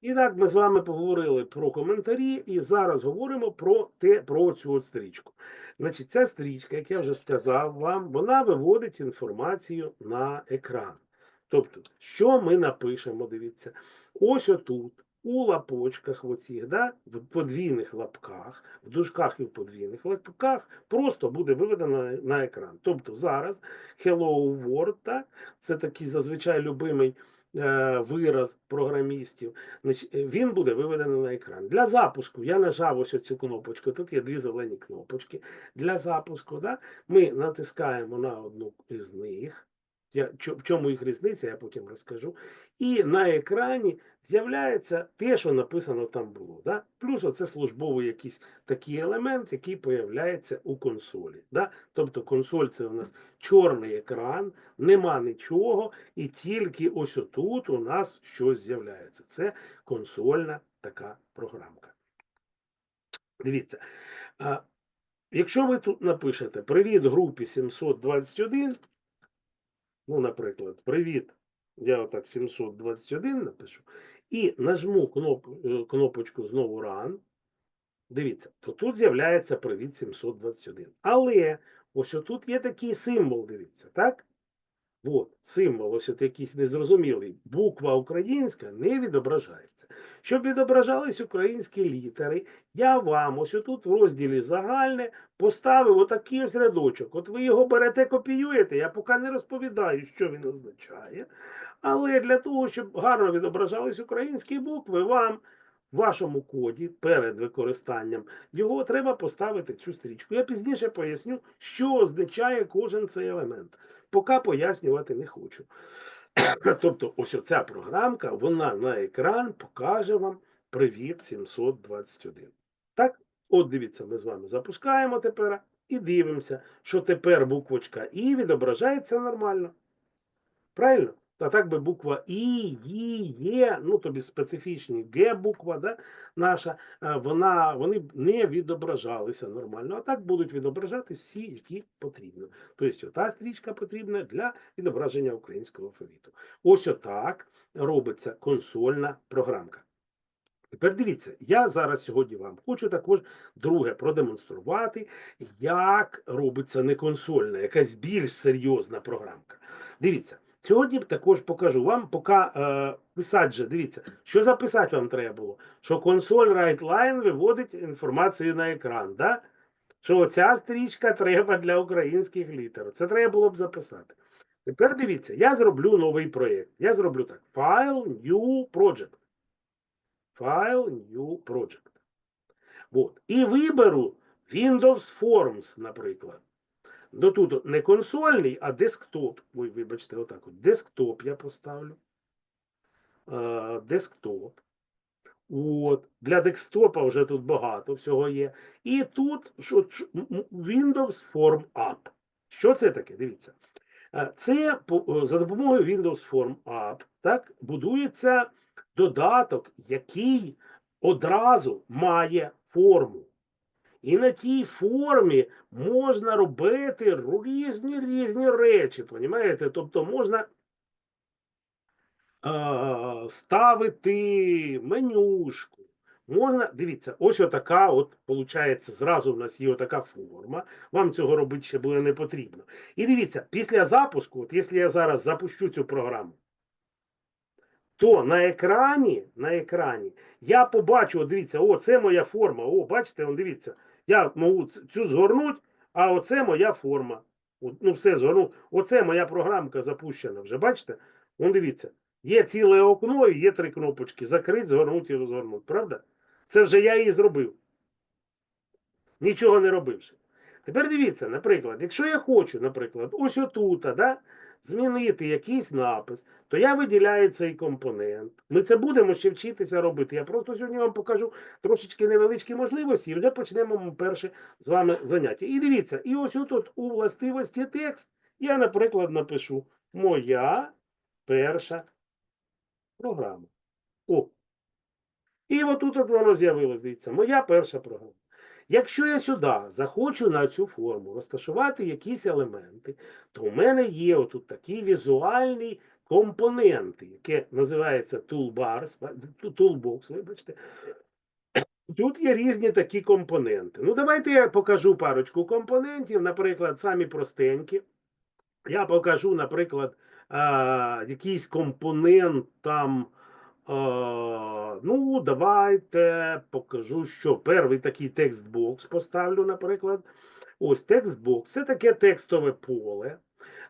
І так ми з вами поговорили про коментарі, і зараз говоримо про те, про цю от стрічку. Значить, ця стрічка, як я вже сказав вам, вона виводить інформацію на екран. Тобто, що ми напишемо, дивіться, ось отут, у лапочках, в оцих, да, в подвійних лапках, в дужках і в подвійних лапках, просто буде виведено на, екран. Тобто зараз Hello World, так, це такий зазвичай любимий вираз програмістів. Е, він буде виведений на екран. Для запуску я нажав ось цю кнопочку. Тут є дві зелені кнопочки. Для запуску да, ми натискаємо на одну із них. Я, в чому їх різниця, я потім розкажу. І на екрані з'являється те, що написано там було. Да? Плюс оце службовий якийсь такий елемент, який появляється у консолі. Да? Тобто консоль це у нас чорний екран, нема нічого, і тільки ось отут у нас щось з'являється. Це консольна така програмка. Дивіться. Якщо ви тут напишете Привіт групі 721, ну, наприклад, Привіт, я отак 721 напишу, і нажму кноп, е, кнопочку знову Run, дивіться, то тут з'являється Привіт 721. Але ось отут є такий символ, дивіться, так? От, символ, ось от якийсь незрозумілий. Буква українська не відображається. Щоб відображались українські літери, я вам ось отут в розділі загальне поставив отакий ось рядочок. От ви його берете, копіюєте, я поки не розповідаю, що він означає. Але для того, щоб гарно відображались українські букви, вам в вашому коді перед використанням його треба поставити цю стрічку. Я пізніше поясню, що означає кожен цей елемент. Поки пояснювати не хочу. Тобто, ось оця програмка, вона на екран покаже вам Привіт 721. Так, от дивіться, ми з вами запускаємо тепер і дивимося, що тепер буквочка І відображається нормально. Правильно? А так би буква І, Є, Є, ну тобі специфічні Г буква, да, наша, е, вона, вони не відображалися нормально. А так будуть відображати всі, які потрібно. Тобто, ота стрічка потрібна для відображення українського алфавіту. Ось отак робиться консольна програмка. Тепер дивіться, я зараз сьогодні вам хочу також друге продемонструвати, як робиться не консольна, якась більш серйозна програмка. Дивіться, сьогодні також покажу вам, поки е, писати же, дивіться, що записати вам треба було, що консоль WriteLine виводить інформацію на екран. Да? Що оця стрічка треба для українських літер. Це треба було б записати. Тепер дивіться, я зроблю новий проєкт. Я зроблю так: File, New Project. File, New Project. От. І виберу Windows Forms, наприклад. Ну тут не консольний, а десктоп. Ой, вибачте, отак от. Десктоп я поставлю. Е, Десктоп. От. Для десктопа вже тут багато всього є. І тут що, Windows Form App. Що це таке? Дивіться. Е, Це за допомогою Windows Form App так, будується додаток, який одразу має форму. І на тій формі можна робити різні різні речі. Понімаєте? Тобто можна е, ставити менюшку. Можна, дивіться, ось отака, от, виходить, зразу в нас є отака форма. Вам цього робити ще буде не потрібно. І дивіться, після запуску, от якщо я зараз запущу цю програму, то на екрані, на екрані я побачу, от дивіться, о, це моя форма. О, бачите, он, дивіться, я можу цю згорнути, а оце моя форма. Ну, все згорнув. Оце моя програмка запущена вже. Бачите? Вон дивіться. Є ціле окно і є три кнопочки. Закрить, згорнути і розгорнути. Правда? Це вже я її зробив. Нічого не робивши. Тепер дивіться, наприклад, якщо я хочу, наприклад, ось отут, да, змінити якийсь напис, то я виділяю цей компонент. Ми це будемо ще вчитися робити. Я просто сьогодні вам покажу трошечки невеличкі можливості, і вже почнемо перше з вами заняття. І дивіться, і ось тут у властивості текст я, наприклад, напишу Моя перша програма. О. І отут от воно з'явилось, дивіться, моя перша програма. Якщо я сюди захочу на цю форму розташувати якісь елементи, то у мене є отут такий візуальний компоненти, яке називається toolbars, ту- toolbox, вибачте. Тут є різні такі компоненти. Ну, давайте я покажу парочку компонентів, наприклад, самі простенькі. Я покажу, наприклад, якийсь компонент там. А, ну, давайте покажу, що перший такий текстбокс поставлю, наприклад. Ось текстбокс це таке текстове поле,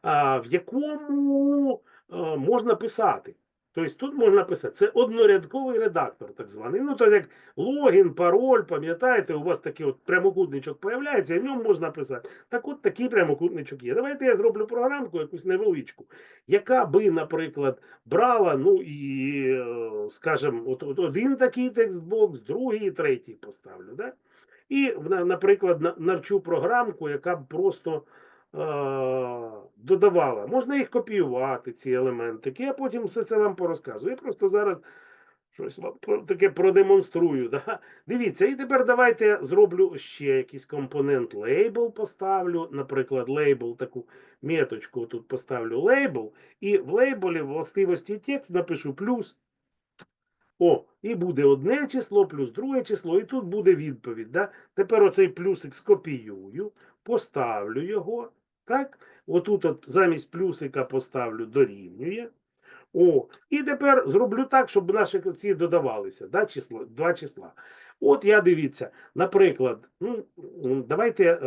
в якому а, можна писати. Тобто тут можна писати. Це однорядковий редактор, так званий. Ну, то як логін, пароль, пам'ятаєте, у вас такий от прямокутничок появляється, і в ньому можна писати. Так от такий прямокутничок є. Давайте я зроблю програмку, якусь невеличку, яка би, наприклад, брала, ну і, е, скажімо, от, от один такий текстбокс, другий третій поставлю. Да? І, на- наприклад, на- навчу програмку, яка б просто додавала. Можна їх копіювати, ці елементики. Я потім все це вам порозказую. Я просто зараз щось вам таке продемонструю. Да? Дивіться, і тепер давайте зроблю ще якийсь компонент лейбл поставлю. Наприклад, лейбл, таку меточку тут поставлю лейбл, і в лейблі властивості текст напишу плюс. О, і буде одне число плюс друге число, і тут буде відповідь. Да? Тепер оцей плюсик скопіюю, поставлю його. Так? Отут от замість плюсика поставлю дорівнює. О, і тепер зроблю так, щоб наші ці додавалися. Да, число, два числа. От я дивіться, наприклад, ну, давайте, е,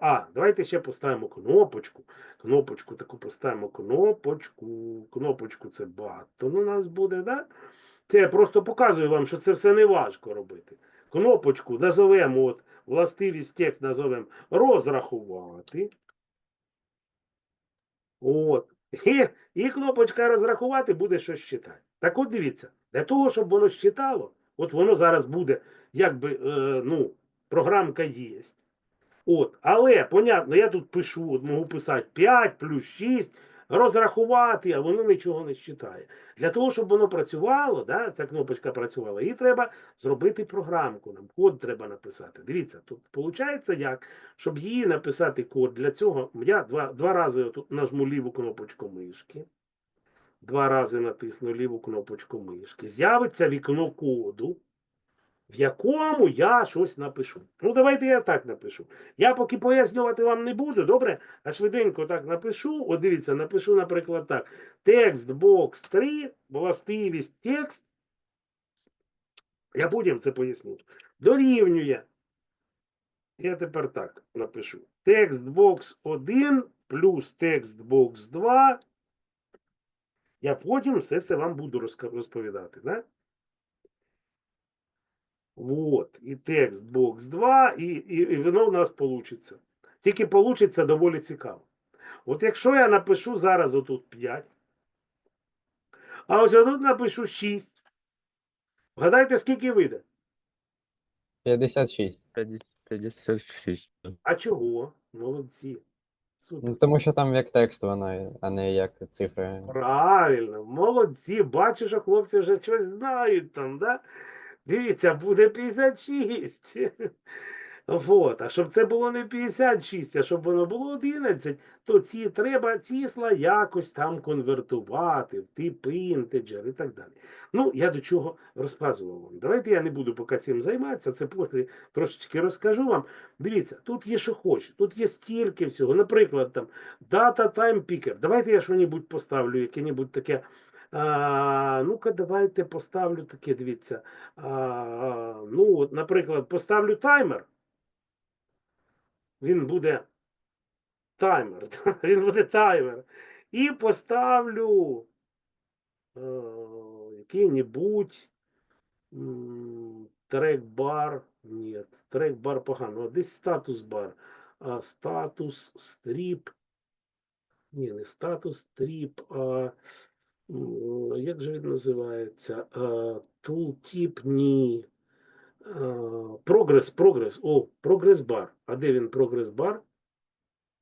а, давайте ще поставимо кнопочку. Кнопочку таку поставимо кнопочку. Кнопочку це button у нас буде, да? Це я просто показую вам, що це все не важко робити. Кнопочку назовемо, от, властивість текст назовемо розрахувати. От. І, і кнопочка розрахувати буде щось читати. Так от дивіться, для того, щоб воно считало, от воно зараз буде, якби, е, ну, програмка є. От, але, понятно, я тут пишу, от можу писати 5 плюс 6, розрахувати, а воно нічого не считає. Для того, щоб воно працювало, да, ця кнопочка працювала, їй треба зробити програмку. Нам код треба написати. Дивіться, тут виходить як, щоб її написати код. Для цього я два, два рази тут нажму ліву кнопочку мишки. Два рази натисну ліву кнопочку мишки. З'явиться вікно коду, в якому я щось напишу. Ну, давайте я так напишу. Я поки пояснювати вам не буду, добре? А швиденько так напишу. От дивіться, напишу, наприклад, так. Текст бокс 3, властивість текст. Я потім це поясню. Дорівнює. Я тепер так напишу. Текст бокс 1 плюс текст бокс 2. Я потім все це вам буду розповідати. Да? Вот, і текст бокс 2, і, і, і воно у нас вийде. Тільки вийде доволі цікаво. От якщо я напишу зараз отут 5, а ось тут напишу 6, вгадайте, скільки вийде? 56. 56. А чого? Молодці. Супер. Ну, тому що там як текст воно, а не як цифри. Правильно, молодці. Бачу, що хлопці вже щось знають там, да? Дивіться, буде 56. Вот. А щоб це було не 56, а щоб воно було 11, то ці треба числа якось там конвертувати в тип інтеджер і так далі. Ну, я до чого розказував вам. Давайте я не буду поки цим займатися, це потім трошечки розкажу вам. Дивіться, тут є що хоче, тут є стільки всього. Наприклад, там Data Time Picker. Давайте я що-небудь поставлю, яке-небудь таке. А, ну-ка, давайте поставлю таке, дивіться. А, ну, от, наприклад, поставлю таймер. Він буде таймер. Він буде таймер. І поставлю який-небудь трек-бар. Ні, трек-бар погано. Десь статус-бар. А, статус стріп. Ні, не статус стріп, а як же він називається? Tooltip, ні. Прогрес, прогрес. О, прогрес бар. А де він прогрес бар?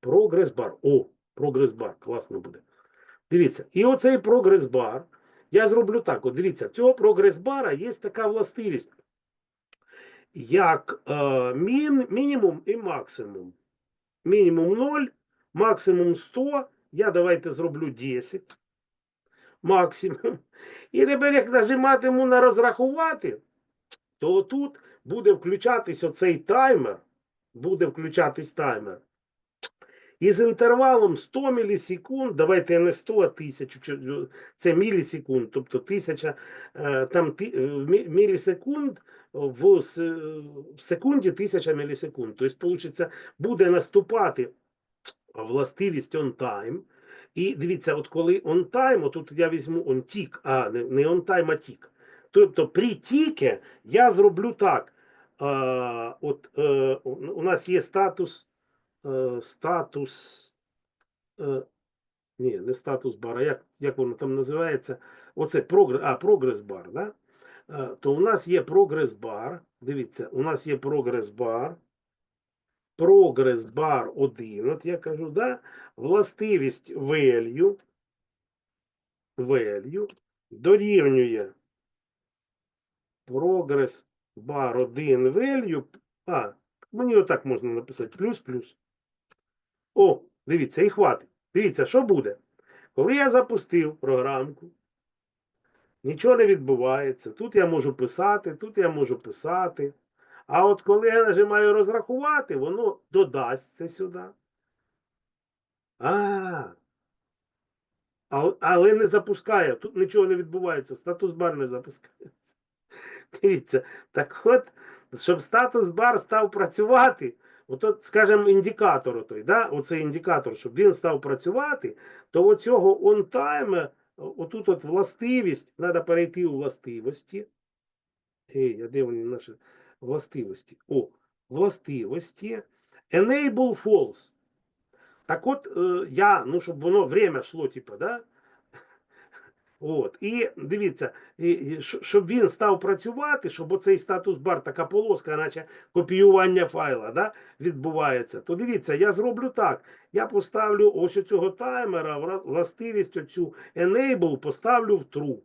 Прогрес бар. О, прогрес бар. Класно буде. Дивіться, і оцей прогрес бар. Я зроблю так. От дивіться, цього прогрес бара є така властивість, як е, мін, мінімум і максимум. Мінімум 0, максимум 100. Я давайте зроблю 10. Максимум. І тепер, як нажиматиму на розрахувати, то тут буде включатись оцей таймер, буде включатись таймер. І з інтервалом 100 мілісекунд, давайте не 100, а 1000, це мілісекунд, тобто 1000, е, там е, мі- мілісекунд в, в секунді 1000 мілісекунд. Тобто, виходить, буде наступати властивість on time. І дивіться, от коли time, отут я візьму on tick, а не, time, а tick. Тобто при тіке я зроблю так. А, от е, у нас є статус, е, статус, е, ні, не статус бар, а як, як воно там називається? Оце прогрес, а, прогрес бар, да? Е, то у нас є прогрес бар. Дивіться, у нас є прогрес бар. Прогрес бар 1, от я кажу, да? властивість value, value дорівнює прогрес бар 1 value. А, мені отак можна написати плюс-плюс. О, дивіться, і хватить. Дивіться, що буде. Коли я запустив програмку, нічого не відбувається. Тут я можу писати, тут я можу писати. А от коли я нажимаю розрахувати, воно додасть це сюди. А, але не запускає. Тут нічого не відбувається. Статус бар не запускається. Дивіться, так от, щоб статус бар став працювати, ото, скажімо, індикатор той, да? оцей індикатор, щоб він став працювати, то оцього on time, отут от властивість, треба перейти у властивості. Ей, а де вони наші властивості? О, властивості. Enable false. Так от, е, я, ну, щоб воно время йшло, типу, да? От. І дивіться, щоб він став працювати, щоб оцей статус бар, така полоска, наче копіювання файла, да, відбувається, то дивіться, я зроблю так. Я поставлю ось цього таймера, властивість оцю enable поставлю в true.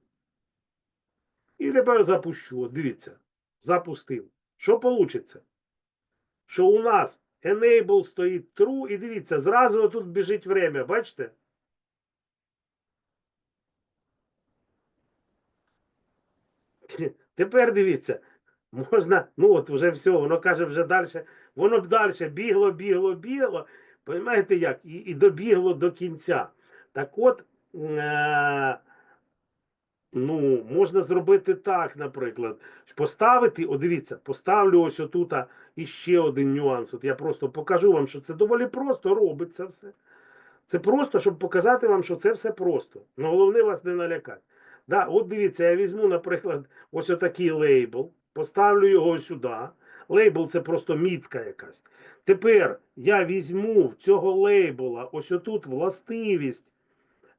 І тепер запущу. Дивіться, запустив. Що вийде? Що у нас enable стоїть true, і дивіться, зразу отут біжить время, бачите? Тепер дивіться, можна, ну от вже все, воно каже вже далі, воно б далі бігло, бігло, бігло. Поймаєте як? І, і добігло до кінця. Так от, е, ну, можна зробити так, наприклад. Поставити, о, дивіться, поставлю ось отут іще один нюанс. От я просто покажу вам, що це доволі просто робиться все. Це просто, щоб показати вам, що це все просто. Ну, головне вас не налякати. Да, от дивіться, я візьму, наприклад, ось отакий лейбл, поставлю його сюди. Лейбл це просто мітка якась. Тепер я візьму в цього лейбла ось отут властивість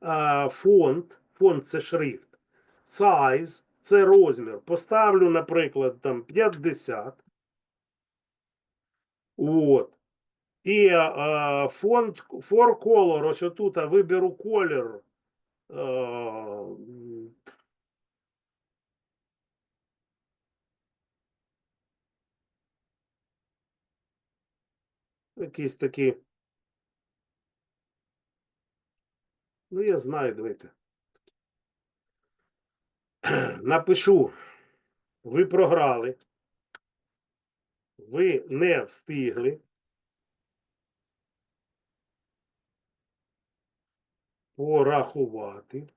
а, фонд. Фонд це шрифт. Size це розмір. Поставлю, наприклад, там 50. От. І а, фонд for color, ось отут виберу колір. м, Якийсь такий. Ну, я знаю, давайте. Напишу. Ви програли. Ви не встигли. Порахувати.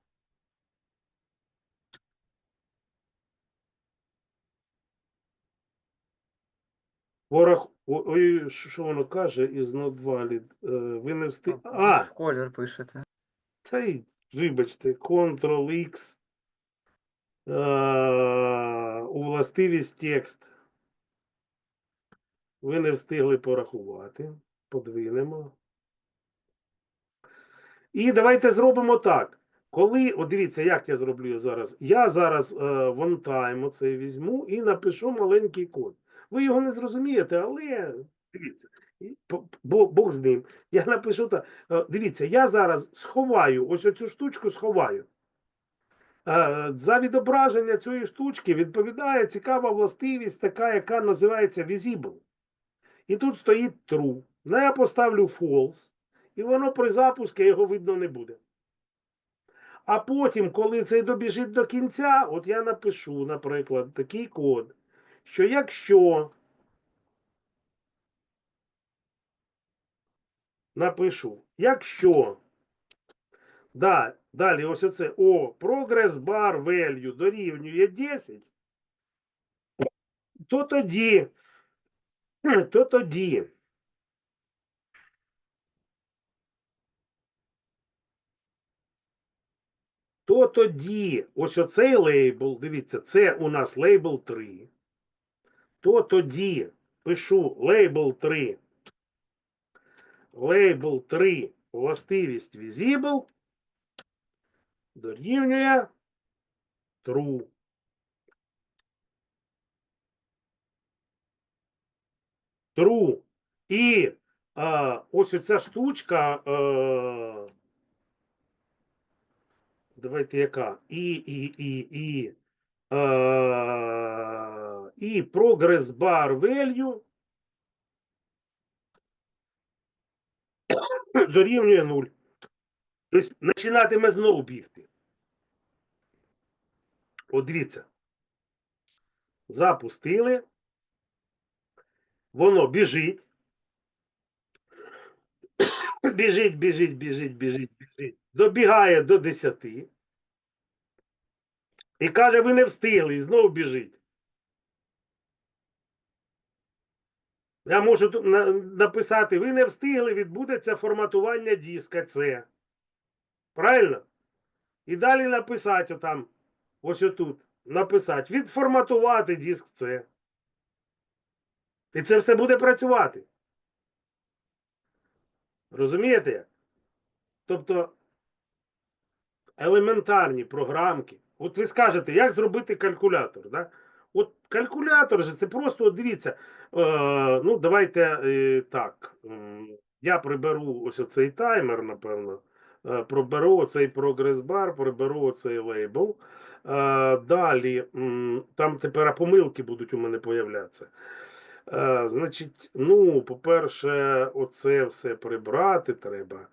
Порах... Ой, що воно каже із valid? Е, Ви не встигли. А, Колір пишете. Та й, вибачте, Ctrl-X у властивість текст. Ви не встигли порахувати. Подвинемо. І давайте зробимо так. Коли, от дивіться, як я зроблю зараз. Я зараз е, time оце візьму і напишу маленький код. Ви його не зрозумієте, але дивіться, Бог з ним. Я напишу так. Е, Дивіться, я зараз сховаю, ось оцю штучку сховаю. Е, За відображення цієї штучки відповідає цікава властивість, така, яка називається visible. І тут стоїть true. Ну, я поставлю false, і воно при запуску його видно не буде. А потім, коли це добіжить до кінця, от я напишу, наприклад, такий код, що якщо напишу, якщо да, далі ось оце о, progress bar value дорівнює 10, то тоді, то тоді то тоді ось оцей лейбл, дивіться, це у нас лейбл 3. То тоді пишу лейбл 3. Лейбл 3 властивість visible дорівнює true. True. І а, ось оця штучка. А, давайте яка? І, і, і, і. А, і progress bar value дорівнює 0. Тобто починатиме знову бігти. От дивіться. Запустили. Воно біжить. Біжить, біжить, біжить, біжить, біжить. Добігає до 10. І каже, ви не встигли, і знову біжить. Я можу написати, ви не встигли, відбудеться форматування диска С. Правильно? І далі написати отам, ось отут, написати, відформатувати диск С. І це все буде працювати. Розумієте? Тобто елементарні програмки. От ви скажете, як зробити калькулятор? Да? От калькулятор же це просто, от дивіться, е, ну давайте е, так. Я приберу ось оцей таймер, напевно. Е, проберу оцей прогрес-бар, приберу оцей лейбл. Е, далі, там тепер помилки будуть у мене появлятися. Е, значить, ну, по-перше, оце все прибрати треба.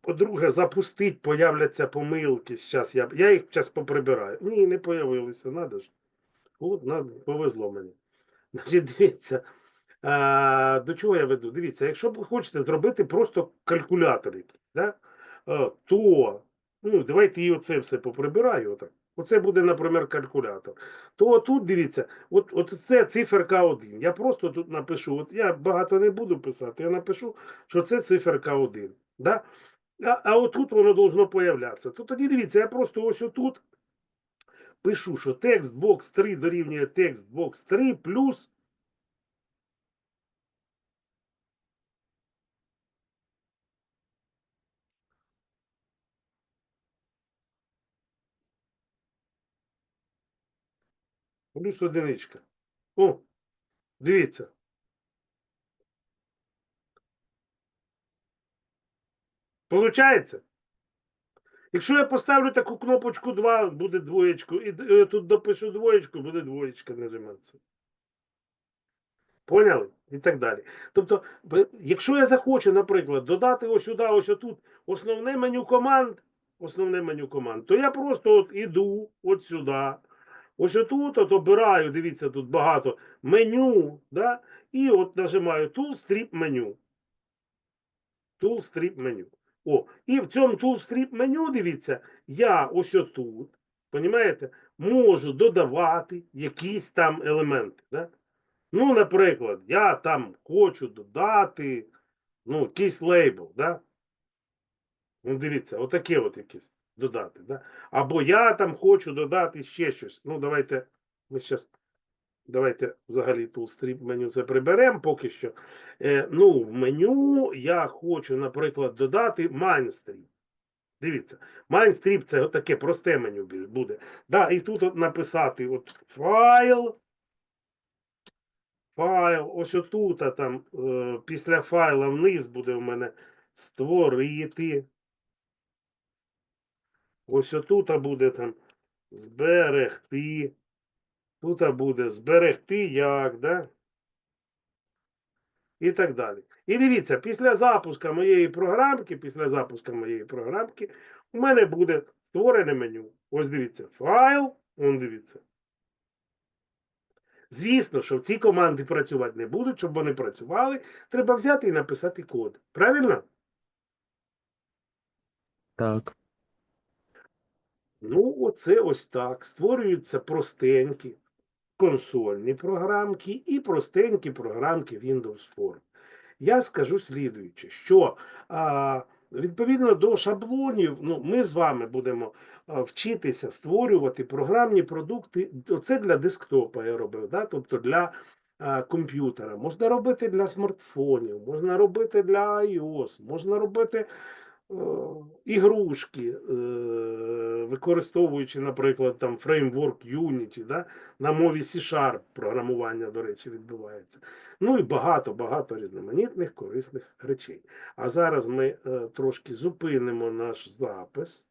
По-друге, запустить, появляться помилки. Щас я, я їх зараз поприбираю. Ні, не появилися, надо ж. От, надо, повезло мені. Значить, дивіться, а, до чого я веду? Дивіться, якщо ви хочете зробити просто калькулятор, да? е, то ну, давайте і оце все поприбираю. Отак. Оце буде, наприклад, калькулятор. То тут дивіться, от, от це циферка 1. Я просто тут напишу, от я багато не буду писати, я напишу, що це циферка 1. Да? А, а отут воно должно появлятися. То тоді дивіться, я просто ось отут пишу, що текст бокс 3 дорівнює текст бокс 3 плюс плюс одиничка. О, дивіться. Получається? Якщо я поставлю таку кнопочку 2, буде двоєчку, і е, тут допишу двоєчку, буде двоєчка нажиматися. Поняли? І так далі. Тобто, якщо я захочу, наприклад, додати ось сюди, ось отут основне меню команд, основне меню команд, то я просто от іду от сюди, ось отут от обираю, дивіться, тут багато меню, да? і от нажимаю Tool Strip меню. Tool Strip меню. О, і в цьому toolstrip меню, дивіться, я ось отут, понімаєте, можу додавати якісь там елементи. Да? Ну, наприклад, я там хочу додати ну, якийсь лейбл, да? Ну, дивіться, отаке от якесь додати. Да? Або я там хочу додати ще щось. Ну, давайте ми зараз. Давайте взагалі toolstrip меню це приберемо поки що. Е, ну, в меню я хочу, наприклад, додати Mindstrip. Дивіться, Mindstrip це таке просте меню буде. Да, і тут от написати от файл. Файл, ось отут, там е, після файла вниз буде в мене створити. Ось отут буде там зберегти. Тут буде зберегти як, да? І так далі. І дивіться, після запуска моєї програмки, після запуска моєї програмки, у мене буде Створене меню. Ось дивіться, файл, он дивіться. Звісно, що ці команди працювати не будуть, щоб вони працювали, треба взяти і написати код. Правильно? Так. Ну, оце ось так. Створюються простенькі консольні програмки і простенькі програмки Windows Form. Я скажу слідуюче, що а, відповідно до шаблонів, ну, ми з вами будемо вчитися створювати програмні продукти. Оце для десктопа я робив, да? тобто для а, комп'ютера. Можна робити для смартфонів, можна робити для iOS, можна робити ігрушки, е, використовуючи, наприклад, там фреймворк Unity, да? на мові C-Sharp програмування, до речі, відбувається. Ну і багато-багато різноманітних корисних речей. А зараз ми е, трошки зупинимо наш запис.